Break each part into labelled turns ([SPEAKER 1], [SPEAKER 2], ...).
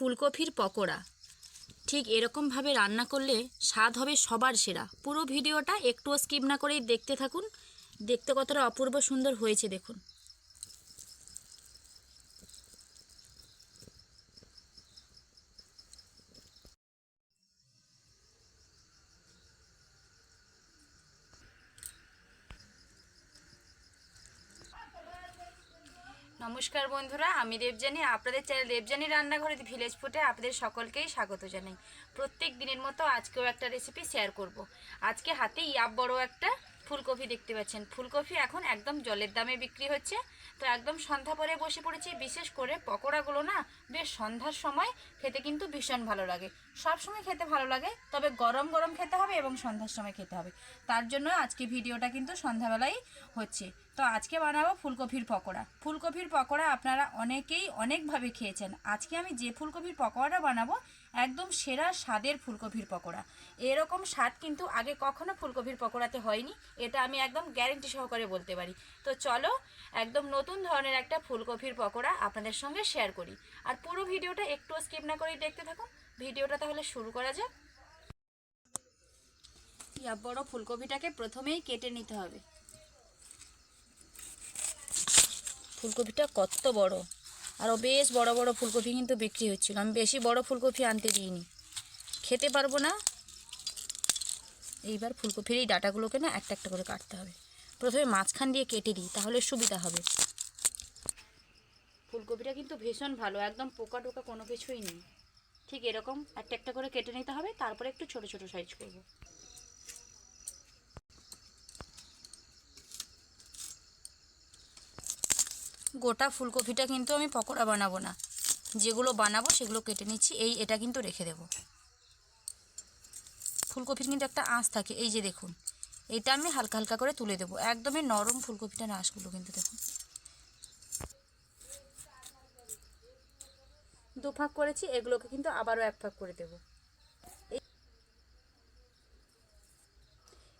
[SPEAKER 1] ফুলকপির পকোড়া। ঠিক এরকমভাবে রান্না করলে স্বাদ হবে সবার সেরা। পুরো ভিডিওটা একটুও স্কিপ না করেই দেখতে থাকুন। দেখতে কতটা অপূর্ব সুন্দর হয়েছে দেখুন। নমস্কার বন্ধুরা, আমি রেবজানি আপনাদের চ্যানেল রেবজানি রান্নাঘরে ভিলেজ ফুটে আপনাদের সকলকেই স্বাগত জানাই প্রত্যেক দিনের মতো আজকেও একটা রেসিপি শেয়ার করব। আজকে হাতে ইয়াব বড় একটা ফুলকপি দেখতে পাচ্ছেন। ফুলকপি এখন একদম জলের দামে বিক্রি হচ্ছে। তো একদম সন্ধ্যা পরে বসে পড়েছি। বিশেষ করে পকোড়াগুলো না বেশ সন্ধ্যার সময় খেতে কিন্তু ভীষণ ভালো লাগে। সব সময় খেতে ভালো লাগে, তবে গরম গরম খেতে হবে এবং সন্ধ্যার সময় খেতে হবে। তার জন্য আজকে ভিডিওটা কিন্তু সন্ধ্যাবেলাই হচ্ছে। তো আজকে বানাবো ফুলকপির পকোড়া। ফুলকপির পকোড়া আপনারা অনেকেই অনেকভাবে খেয়েছেন। আজকে আমি যে ফুলকপির পকোড়াটা বানাবো একদম সেরা স্বাদের ফুলকপির পকোড়া। এরকম স্বাদ কিন্তু আগে কখনো ফুলকপির পকোড়াতে হয়নি, এটা আমি একদম গ্যারেন্টি সহকারে বলতে পারি। তো চলো, একদম নতুন ধরনের একটা ফুলকপির পকোড়া আপনাদের সঙ্গে শেয়ার করি। আর পুরো ভিডিওটা একটু স্কিপ না করেই দেখতে থাকুন। ভিডিওটা তাহলে শুরু করা যাক। বড় ফুলকপিটাকে প্রথমেই কেটে নিতে হবে। ফুলকপিটা কত বড়। আরও বেশ বড় বড় ফুলকপি কিন্তু বিক্রি হচ্ছিল। আমি বেশি বড় ফুলকপি আনতে দিইনি। খেতে পারব না। এইবার ফুলকপির এই ডাটাগুলোকে না একটা একটা করে কাটতে হবে। প্রথমে মাঝখান দিয়ে কেটে দিই, তাহলে সুবিধা হবে। ফুলকপিটা কিন্তু ভীষণ ভালো, একদম পোকা টোকা কোনো কিছুই নেই। ঠিক এরকম একটা একটা করে কেটে নিতে হবে, তারপরে একটু ছোট ছোট সাইজ করব। গোটা ফুলকপিটা কিন্তু আমি পকোড়া বানাবো না। যেগুলো বানাবো, সেগুলো কেটে নিচ্ছি। এই, এটা কিন্তু রেখে দেব। ফুলকপির কিন্তু একটা আঁশ থাকে। এই যে দেখুন, এটা আমি হালকা হালকা করে তুলে দেবো। একদমই নরম ফুলকপিটা আঁশগুলো কিন্তু দেখুন। দু ফাঁক করেছি, এগুলোকে কিন্তু আবারও এক ফাঁক করে দেবো।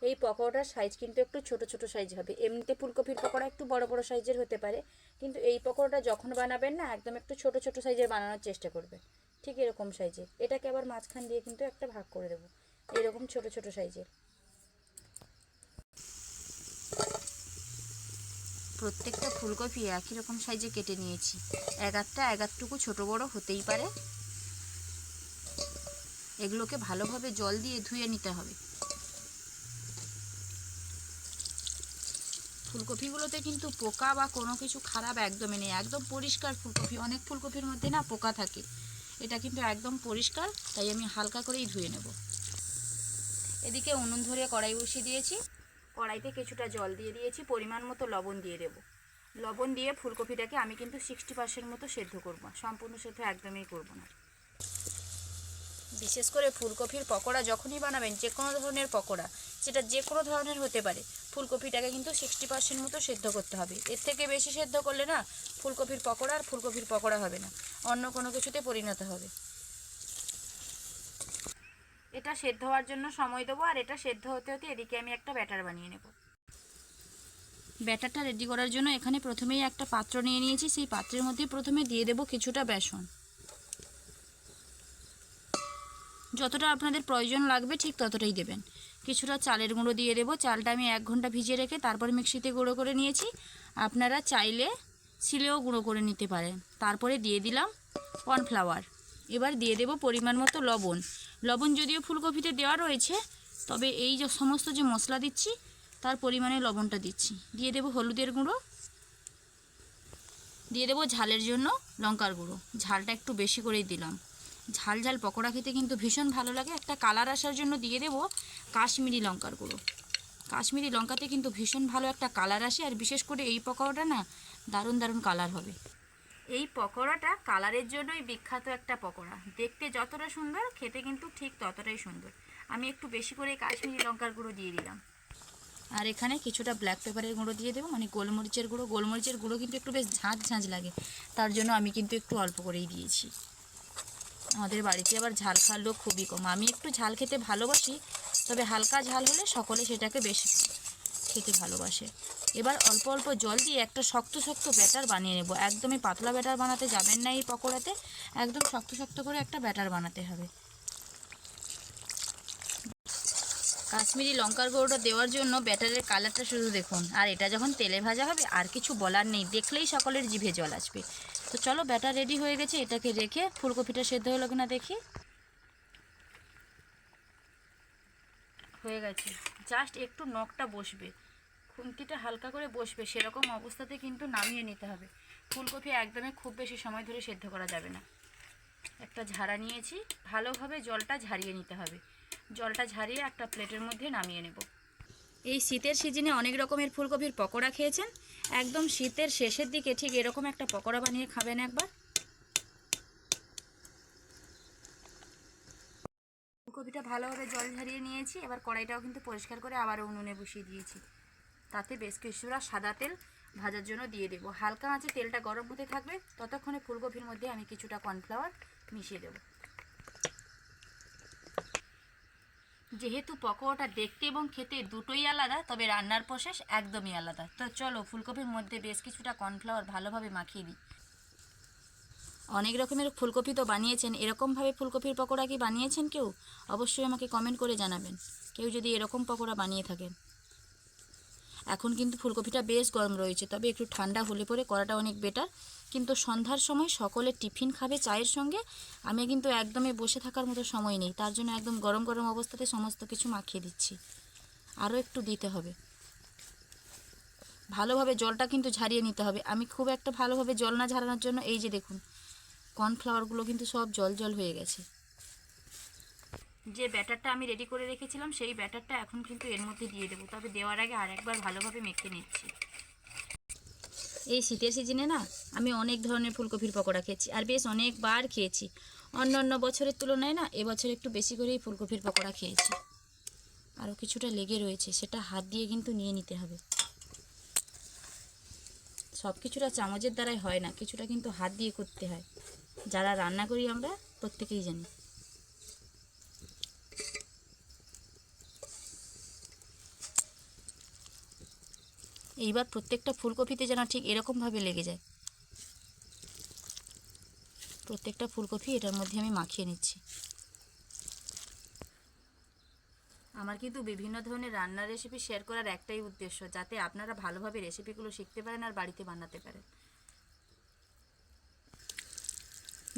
[SPEAKER 1] এই পকোড়াটার সাইজ কিন্তু একটু ছোট ছোট সাইজ হবে। এমনিতে ফুলকপির পকোড়া একটু বড় বড় সাইজের হতে পারে, কিন্তু এই পকোড়াটা যখন বানাবেন না, একদম একটু ছোট ছোট সাইজের বানানোর চেষ্টা করবে। ঠিক এরকম সাইজের এটাকে আবার মাঝখান দিয়ে কিন্তু একটা ভাগ করে দেবো। এরকম ছোট ছোট সাইজের প্রত্যেকটা ফুলকপি একই রকম সাইজে কেটে নিয়েছি। এগারটা এগারটুকু ছোট, বড় হতেই পারে। এগুলোকে ভালোভাবে জল দিয়ে ধুয়ে নিতে হবে। ফুলকপিগুলোতে কিন্তু পোকা বা কোনো কিছু খারাপ একদমই নেই। একদম পরিষ্কার ফুলকপি, অনেক ফুলকপির মধ্যে না পোকা থাকে। এটা কিন্তু একদম পরিষ্কার, তাই আমি হালকা করেই ধুয়ে নেব। এদিকে উনুন ধরে কড়াই বসিয়ে দিয়েছি। কড়াইতে কিছুটা জল দিয়ে দিয়েছি, পরিমাণ মতো লবণ দিয়ে দেব। লবণ দিয়ে ফুলকপিটাকে আমি কিন্তু সিক্সটি পার্সেন্ট মতো সেদ্ধ করব, সম্পূর্ণ সেদ্ধ একদমই করব না। বিশেষ করে ফুলকপির পকোড়া যখনই বানাবেন, যে কোনো ধরনের পকোড়া, সেটা যে কোনো ধরনের হতে পারে। ফুলকপিটাকে কিন্তু সিক্সটি পার্সেন্ট মতো সেদ্ধ করতে হবে। এর থেকে বেশি সেদ্ধ করলে না ফুলকপির পকোড়া আর ফুলকপির পকোড়া হবে না। অন্য কোনো কিছুতে পরিণত হবে। এটা সেদ্ধ হওয়ার জন্য সময় দেবো আর এটা সেদ্ধ হতে হতে এদিকে আমি একটা ব্যাটার বানিয়ে নেব। ব্যাটারটা রেডি করার জন্য এখানে প্রথমেই একটা পাত্র নিয়ে নিয়েছি। সেই পাত্রের মধ্যে প্রথমে দিয়ে দেবো কিছুটা বেসন। যতটা আপনাদের প্রয়োজন লাগবে ঠিক ততটাই দেবেন। কিছুটা চালের গুঁড়ো দিয়ে দেবো। চালটা আমি এক ঘণ্টা ভিজিয়ে রেখে তারপর মিক্সিতে গুঁড়ো করে নিয়েছি। আপনারা চাইলে শিলেও গুঁড়ো করে নিতে পারেন। তারপরে দিয়ে দিলাম কর্নফ্লাওয়ার। এবার দিয়ে দেব পরিমাণ মতো লবণ। লবণ যদিও ফুলকপিতে দেওয়া রয়েছে, তবে এই যে সমস্ত যে মশলা দিচ্ছি, তার পরিমাণে লবণটা দিচ্ছি। দিয়ে দেব হলুদের গুঁড়ো। দিয়ে দেবো ঝালের জন্য লঙ্কার গুঁড়ো। ঝালটা একটু বেশি করেই দিলাম। ঝাল ঝাল পকোড়া খেতে কিন্তু ভীষণ ভালো লাগে। একটা কালার আসার জন্য দিয়ে দেব কাশ্মীরি লঙ্কার গুঁড়ো। কাশ্মীরি লঙ্কাতে কিন্তু ভীষণ ভালো একটা কালার আসে আর বিশেষ করে এই পকোড়াটা না দারুণ দারুণ কালার হবে। এই পকোড়াটা কালারের জন্যই বিখ্যাত একটা পকোড়া। দেখতে যতটা সুন্দর, খেতে কিন্তু ঠিক ততটাই সুন্দর। আমি একটু বেশি করে কাশ্মীরি লঙ্কার গুঁড়ো দিয়ে দিলাম। আর এখানে কিছুটা ব্ল্যাক পেপারের গুঁড়ো দিয়ে দেবো। মানে গোলমরিচের গুঁড়ো। গোলমরিচের গুঁড়ো কিন্তু একটু বেশ ঝাঁঝ ঝাঁঝ লাগে। তার জন্য আমি কিন্তু একটু অল্প করেই দিয়েছি। আমাদের বাড়িতে আবার ঝাল খাওয়ার লোক খুবই কম। আমি একটু ঝাল খেতে ভালোবাসি, তবে হালকা ঝাল হলে সকলে সেটাকে বেশি খেতে ভালোবাসে। এবার অল্প অল্প জল দিয়ে একটা শক্ত শক্ত ব্যাটার বানিয়ে নেব। একদমই পাতলা ব্যাটার বানাতে যাবেন না এই পকোড়াতে, একদম শক্ত শক্ত করে একটা ব্যাটার বানাতে হবে। কাশ্মীরি লঙ্কার গুঁড়োটা দেওয়ার জন্য ব্যাটারের কালারটা শুধু দেখুন। আর এটা যখন তেলে ভাজা হবে, আর কিছু বলার নেই, দেখলেই সকলের জিভে জল আসবে। তো চলো ব্যাটার রেডি হয়ে গেছে, এটাকে রেখে ফুলকপিটা সেদ্ধ হলো কিনা দেখি। হয়ে গেছে। জাস্ট একটু নখটা বসবে। খুন্তিটা হালকা করে বসবে, সেরকম অবস্থাতে কিন্তু নামিয়ে নিতে হবে। ফুলকপি একদমই খুব বেশি সময় ধরে সেদ্ধ করা যাবে না। একটা ঝাড়া নিয়েছি, ভালোভাবে জলটা ঝারিয়ে নিতে হবে। জলটা ঝারিয়ে একটা প্লেটের মধ্যে নামিয়ে নেব। এই শীতের সিজনে অনেক রকমের ফুলকপির পকোড়া খেয়েছেন। একদম শীতের শেষের দিকে ঠিক এরকম একটা পকোড়া বানিয়ে খাবেন একবার। ফুলকপিটা ভালোভাবে জল ঝরিয়ে নিয়েছি, এবার কড়াইটাও কিন্তু পরিষ্কার করে আবার উনুনে বসিয়ে দিয়েছি। তাতে বেশ কিছুটা সাদা তেল ভাজার জন্য দিয়ে দেবো। হালকা আঁচে তেলটা গরম হতে থাকবে, ততক্ষণে ফুলকপির মধ্যে আমি কিছুটা কর্নফ্লাওয়ার মিশিয়ে দেবো। যেহেতু পকোড়াটা দেখতে এবং খেতে দুটোই আলাদা, তবে রান্নার প্রসেস একদমই আলাদা। তো চলো, ফুলকপির মধ্যে বেশ কিছুটা কর্নফ্লাওয়ার ভালোভাবে মাখিয়ে দিই অনেক রকমের ফুলকপি তো বানিয়েছেন। এরকমভাবে ফুলকপির পকোড়া কি বানিয়েছেন কেউ? অবশ্যই আমাকে কমেন্ট করে জানাবেন। কেউ যদি এরকম পকোড়া বানিয়ে থাকেন। এখন কিন্তু ফুলকপিটা বেশ গরম রয়েছে, তবে একটু ঠান্ডা হলে পরে করাটা অনেক বেটার কিন্তু সন্ধ্যার সময় সকলে টিফিন খাবে চায়ের সঙ্গে, আমি কিন্তু একদমই বসে থাকার মতো সময় নেই, তার জন্য একদম গরম গরম অবস্থাতে সমস্ত কিছু মাখিয়ে দিচ্ছি। আরও একটু দিতে হবে। ভালোভাবে জলটা কিন্তু ঝারিয়ে নিতে হবে। আমি খুব একটা ভালোভাবে জল না ঝারানোর জন্য এই যে দেখুন কর্নফ্লাওয়ারগুলো কিন্তু সব জল জল হয়ে গেছে। যে ব্যাটারটা আমি রেডি করে রেখেছিলাম, সেই ব্যাটারটা এখন কিন্তু এর মধ্যে দিয়ে দেবো। তবে দেওয়ার আগে আরেকবার ভালোভাবে মেখে নিচ্ছি। এই শীতের সিজনে না, আমি অনেক ধরনের ফুলকপির পকোড়া খেয়েছি, আর বেশ অনেকবার খেয়েছি। অন্য অন্য বছরের তুলনায় না, এবছর একটু বেশি করেই ফুলকপির পকোড়া খেয়েছি। আরও কিছুটা লেগে রয়েছে, সেটা হাত দিয়ে কিন্তু নিয়ে নিতে হবে। সব কিছুটা চামচের দ্বারাই হয় না, কিছুটা কিন্তু হাত দিয়ে করতে হয়। যারা রান্না করি আমরা, প্রত্যেকেই জানি। এইবার প্রত্যেকটা ফুলকপিতে যেন ঠিক এরকমভাবে লেগে যায়। প্রত্যেকটা ফুলকপি এটার মধ্যে আমি মাখিয়ে নিচ্ছি। আমার কিন্তু বিভিন্ন ধরনের রান্নার রেসিপি শেয়ার করার একটাই উদ্দেশ্য যাতে আপনারা ভালোভাবে রেসিপিগুলো শিখতে পারেন আর বাড়িতে বানাতে পারেন।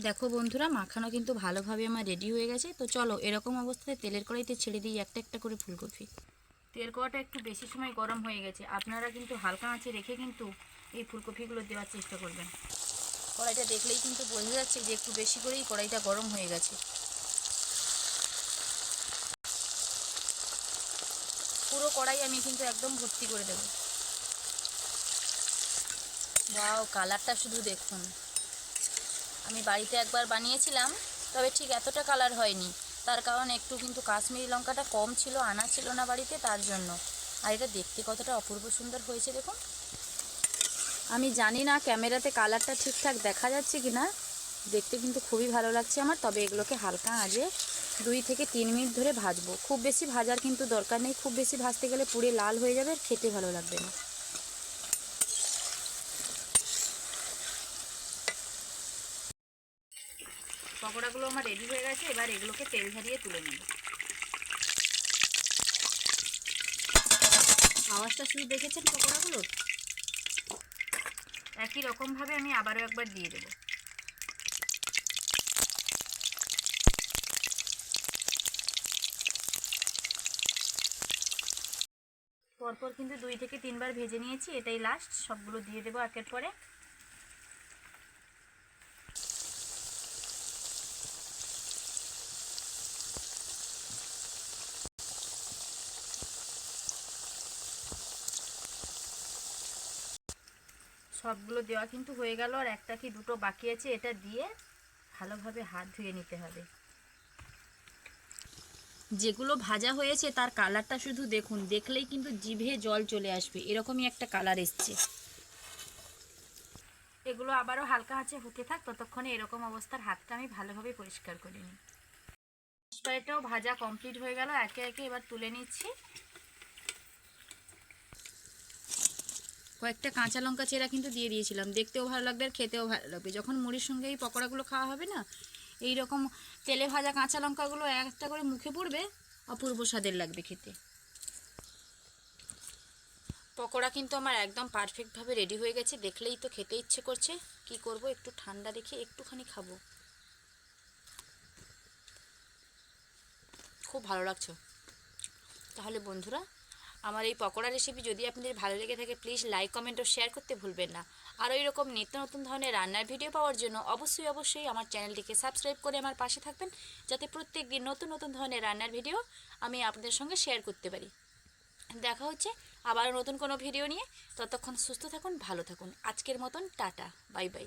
[SPEAKER 1] দেখো বন্ধুরা মাখানো কিন্তু ভালোভাবে আমার রেডি হয়ে গেছে। তো চলো এরকম অবস্থায় তেলের কড়াইতে ছেড়ে দিই একটা একটা করে ফুলকপি। তেল কড়াটা একটু বেশি সময় গরম হয়ে গেছে। আপনারা কিন্তু হালকা আঁচে রেখে কিন্তু এই ফুলকপিগুলো দেওয়ার চেষ্টা করবেন। কড়াইটা দেখলেই কিন্তু বোঝা যাচ্ছে যে একটু বেশি করেই কড়াইটা গরম হয়ে গেছে। পুরো কড়াই আমি কিন্তু একদম ভর্তি করে দেব। বাও কালারটা শুধু দেখুন। আমি বাড়িতে একবার বানিয়েছিলাম, তবে ঠিক এতটা কালার হয়নি। তার কারণ একটু কিন্তু কাশ্মীরি লঙ্কাটা কম ছিল, আনা ছিল না বাড়িতে তার জন্য। আর এটা দেখতে কতটা অপূর্ব সুন্দর হয়েছে, দেখুন। আমি জানি না ক্যামেরাতে কালারটা ঠিকঠাক দেখা যাচ্ছে কি না। দেখতে কিন্তু খুবই ভালো লাগছে আমার, তবে এগুলোকে হালকা আজে দুই থেকে তিন মিনিট ধরে ভাজবো। খুব বেশি ভাজার কিন্তু দরকার নেই, খুব বেশি ভাজতে গেলে পুড়ে লাল হয়ে যাবে, আর খেতে ভালো লাগবে না। পকোড়াগুলো আমার রেডি হয়ে গেছে, এবার এগুলোকে তেল ঝারিয়ে তুলে নেব। আওয়াজটা শুধু দেখেছেন পকোড়াগুলো? একই রকমভাবে আমি আবারও একবার দিয়ে দেবো। পরপর কিন্তু দুই থেকে তিনবার ভেজে নিয়েছি, এটাই লাস্ট সবগুলো দিয়ে দেবো একের পরে সবগুলো দেওয়া কিন্তু হয়ে গেল আর একটা কি দুটো বাকি আছে এটা দিয়ে ভালোভাবে হাত ধুয়ে নিতে হবে। যেগুলো ভাজা হয়েছে তার কালারটা শুধু দেখুন, দেখলেই কিন্তু জিভে জল চলে আসবে, এরকমই একটা কালার এসছে। এগুলো আবারও হালকা আঁচে হতে থাক, ততক্ষণে এরকম অবস্থার হাতটা আমি ভালোভাবে পরিষ্কার করে নিই। ভাজা কমপ্লিট হয়ে গেল, একে একে এবার তুলে নিচ্ছি। কয়েকটা কাঁচা লঙ্কা চেরা কিন্তু দিয়ে দিয়েছিলাম। দেখতেও ভালো লাগবে আর খেতেও ভালো লাগবে। যখন মুড়ির সঙ্গে এই পকোড়াগুলো খাওয়া হবে না এই রকম তেলে ভাজা কাঁচা লঙ্কাগুলো একটা করে মুখে পড়বে, অপূর্ব স্বাদের লাগবে খেতে। পকোড়া কিন্তু আমার একদম পারফেক্টভাবে রেডি হয়ে গেছে। দেখলেই তো খেতে ইচ্ছে করছে। কি করব, একটু ঠান্ডা দেখে একটুখানি খাব। খুব ভালো লাগছে। তাহলে বন্ধুরা আমার এই পকোড়া রেসিপি যদি আপনাদের ভালো লেগে থাকে প্লিজ লাইক কমেন্ট ও শেয়ার করতে ভুলবেন না। আর ওই রকম নিত্য নতুন ধরনের রান্নার ভিডিও পাওয়ার জন্য অবশ্যই অবশ্যই আমার চ্যানেলটিকে সাবস্ক্রাইব করে আমার পাশে থাকবেন, যাতে প্রত্যেক দিন নতুন নতুন ধরনের রান্নার ভিডিও আমি আপনাদের সঙ্গে শেয়ার করতে পারি। দেখা হচ্ছে আবারও নতুন কোনো ভিডিও নিয়ে। ততক্ষণ সুস্থ থাকুন, ভালো থাকুন। আজকের মতন টাটা বাই বাই